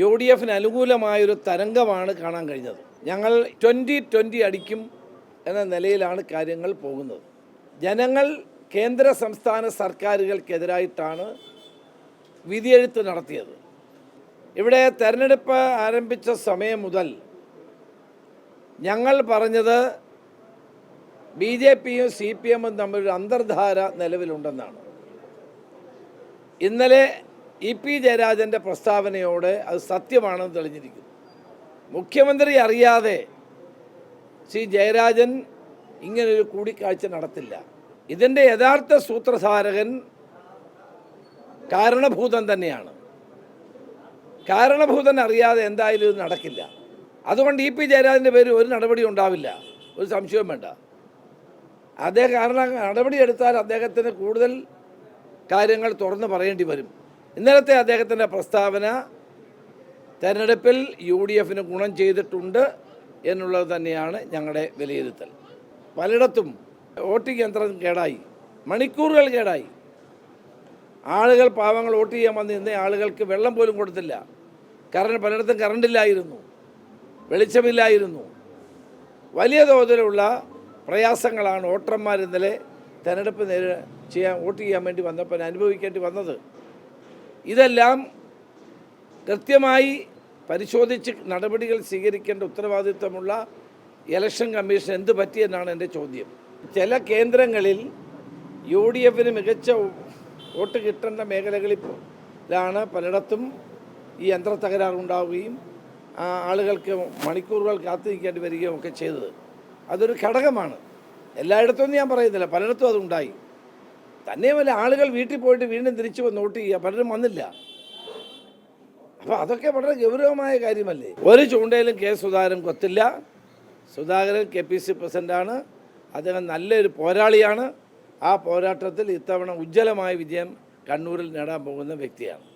U D എഫിന് അനുകൂലമായൊരു തരംഗമാണ് കാണാൻ കഴിഞ്ഞത്. ഞങ്ങൾ ട്വന്റി ട്വന്റി അടിക്കും എന്ന നിലയിലാണ് കാര്യങ്ങൾ പോകുന്നത്. ജനങ്ങൾ കേന്ദ്ര സംസ്ഥാന സർക്കാരുകൾക്കെതിരായിട്ടാണ് വിധിയെഴുത്ത് നടത്തിയത്. ഇവിടെ തെരഞ്ഞെടുപ്പ് ആരംഭിച്ച സമയം മുതൽ ഞങ്ങൾ പറഞ്ഞത് ബി ജെ പിയും സി പി എമ്മും തമ്മിലൊരു അന്തർധാര നിലവിലുണ്ടെന്നാണ്. ഇന്നലെ ഇ പി ജയരാജന്റെ പ്രസ്താവനയോട് അത് സത്യമാണെന്ന് തെളിഞ്ഞിരിക്കുന്നു. മുഖ്യമന്ത്രി അറിയാതെ ശ്രീ ജയരാജൻ ഇങ്ങനൊരു കൂടിക്കാഴ്ച നടത്തില്ല. ഇതിന്റെ യഥാർത്ഥ സൂത്രധാരകൻ കാരണഭൂതൻ തന്നെയാണ്. കാരണഭൂതൻ അറിയാതെ എന്തായാലും ഇത് നടക്കില്ല. അതുകൊണ്ട് ഇ പി ജയരാജന്റെ പേരിൽ ഒരു നടപടി ഉണ്ടാവില്ല. ഒരു സംശയവും വേണ്ട. അദ്ദേഹം കാരണം നടപടിയെടുത്താൽ അദ്ദേഹത്തിന് കൂടുതൽ കാര്യങ്ങൾ തുറന്ന് പറയേണ്ടി വരും. ഇന്നലത്തെ അദ്ദേഹത്തിന്റെ പ്രസ്താവന തെരഞ്ഞെടുപ്പിൽ യു ഡി എഫിന് ഗുണം ചെയ്തിട്ടുണ്ട് എന്നുള്ളത് തന്നെയാണ് ഞങ്ങളുടെ വിലയിരുത്തൽ. പലയിടത്തും വോട്ടിംഗ് യന്ത്രം കേടായി മണിക്കൂറുകൾ കേടായി. ആളുകൾ പാവങ്ങൾ വോട്ട് ചെയ്യാൻ വന്നിരുന്ന ആളുകൾക്ക് വെള്ളം പോലും കൊടുത്തില്ല. കറണ്ട് പലയിടത്തും കറണ്ടില്ലായിരുന്നു വെളിച്ചമില്ലായിരുന്നു. വലിയ തോതിലുള്ള പ്രയാസങ്ങളാണ് വോട്ടർമാർ ഇന്നലെ തെരഞ്ഞെടുപ്പ് നേരി ചെയ്യാൻ വോട്ട് ചെയ്യാൻ വേണ്ടി വന്നപ്പോൾ അനുഭവിക്കേണ്ടി വന്നത്. ഇതെല്ലാം കൃത്യമായി പരിശോധിച്ച് നടപടികൾ സ്വീകരിക്കേണ്ട ഉത്തരവാദിത്വമുള്ള ഇലക്ഷൻ കമ്മീഷൻ എന്ത് പറ്റിയെന്നാണ് എന്റെ ചോദ്യം. ചില കേന്ദ്രങ്ങളിൽ യു ഡി എഫിന് മികച്ച വോട്ട് കിട്ടേണ്ട മേഖലകളിലാണ് പലയിടത്തും ഈ യന്ത്ര തകരാറുണ്ടാവുകയും ആളുകൾക്ക് മണിക്കൂറുകൾ കാത്തിരിക്കേണ്ടി വരികയും ഒക്കെ ചെയ്തത്. അതൊരു ഘടകമാണ്. എല്ലായിടത്തും ഞാൻ പറയുന്നില്ല. പലയിടത്തും അതുണ്ടായി തന്നെയുമല്ല ആളുകൾ വീട്ടിൽ പോയിട്ട് വീണ്ടും തിരിച്ചു വോട്ട് ചെയ്യുക? പലരും വന്നില്ല. അപ്പോൾ അതൊക്കെ വളരെ ഗൗരവമായ കാര്യമല്ലേ? ഒരു ചൂണ്ടയിലും കെ സുധാകരൻ കൊത്തില്ല. സുധാകരൻ കെ പി സി പ്രസിഡന്റാണ് അദ്ദേഹം നല്ലൊരു പോരാളിയാണ്. ആ പോരാട്ടത്തിൽ ഇത്തവണ ഉജ്ജ്വലമായ വിജയം കണ്ണൂരിൽ നേടാൻ പോകുന്ന വ്യക്തിയാണ്.